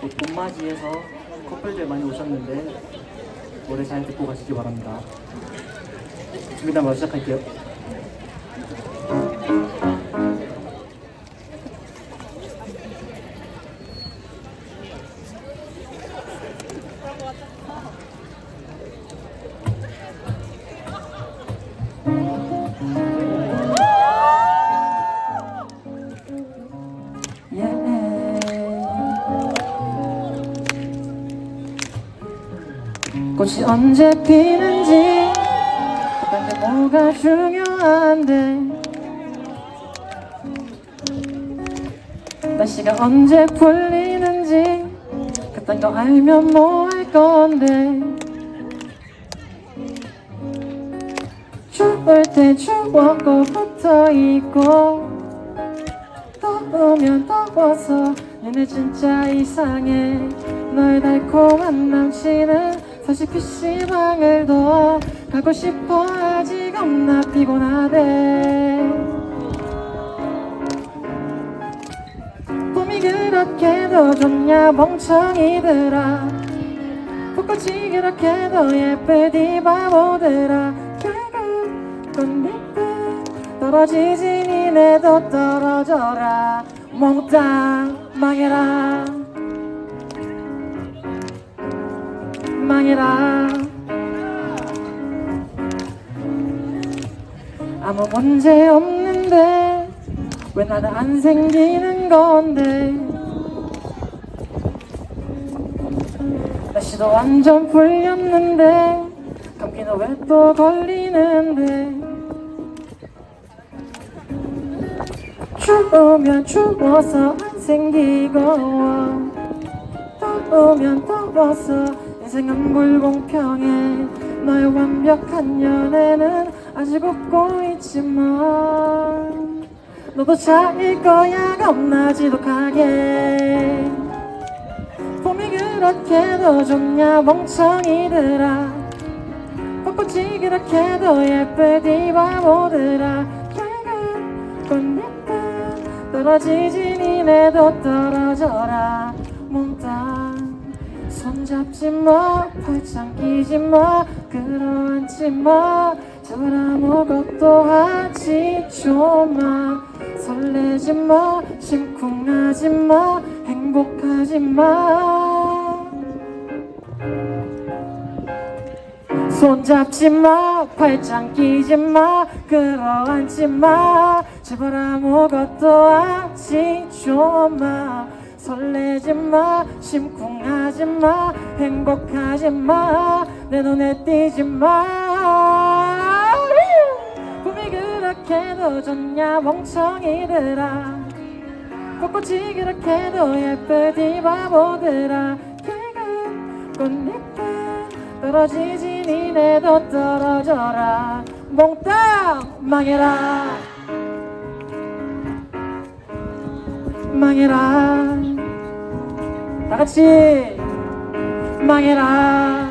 곧 봄맞이해서 커플들 많이 오셨는데 노래 잘 듣고 가시기 바랍니다. 준비된 바로 시작할게요. 꽃이 언제 피는지. 게 뭐가 중요한데. 날씨가 언제 풀리는지. 그딴 거 알면 뭐 할 건데. 추울 때 추웠고 붙어 있고 더우면 더워서. 얘네 진짜 이상해. 너의 달콤한 남친은 사실 PC방을 더 가고 싶어. 아직 겁나 피곤하대. 봄이 그렇게도 좋냐 멍청이들아. 벚꽃이 그렇게도 예쁘디 바보들아. 결국 꽃잎은 떨어지지 니네도 떨어져라. 몽땅 망해라 망해라. 아무 문제 없는데 왜 나는 안 생기는 건데? 날씨도 완전 풀렸는데 감기는 왜 또 걸리는데? 추우면 추워서 안 생기고 더우면 더워서 인생은 불공평해 너의 완벽한 연애는 아직 웃고 있지만 너도 차일 거야 겁나 지독하게. 봄이 그렇게도 좋냐 멍청이들아. 벚꽃이 그렇게도 예쁘디 바보들아 결국 꽃잎은 떨어지지 니네도 떨어져라. 몽땅 손잡지 마 팔짱 끼지 마 끌어안지 마. 제발 아무것도 하지 좀마. 설레지 마 심쿵하지 마 행복하지 마. 손잡지 마 팔짱 끼지 마 끌어안지 마. 제발 아무것도 하지 좀마 설레지 마 심쿵하지 마 행복하지 마 내 눈에 띄지 마. 봄이 그렇게도 좋냐 멍청이들아. 벚꽃이 그렇게도 예쁘디 바보들아. 결국 꽃잎은 떨어지지 니네도 떨어져라. 몽땅 망해라. 망해라 다 같이 망해라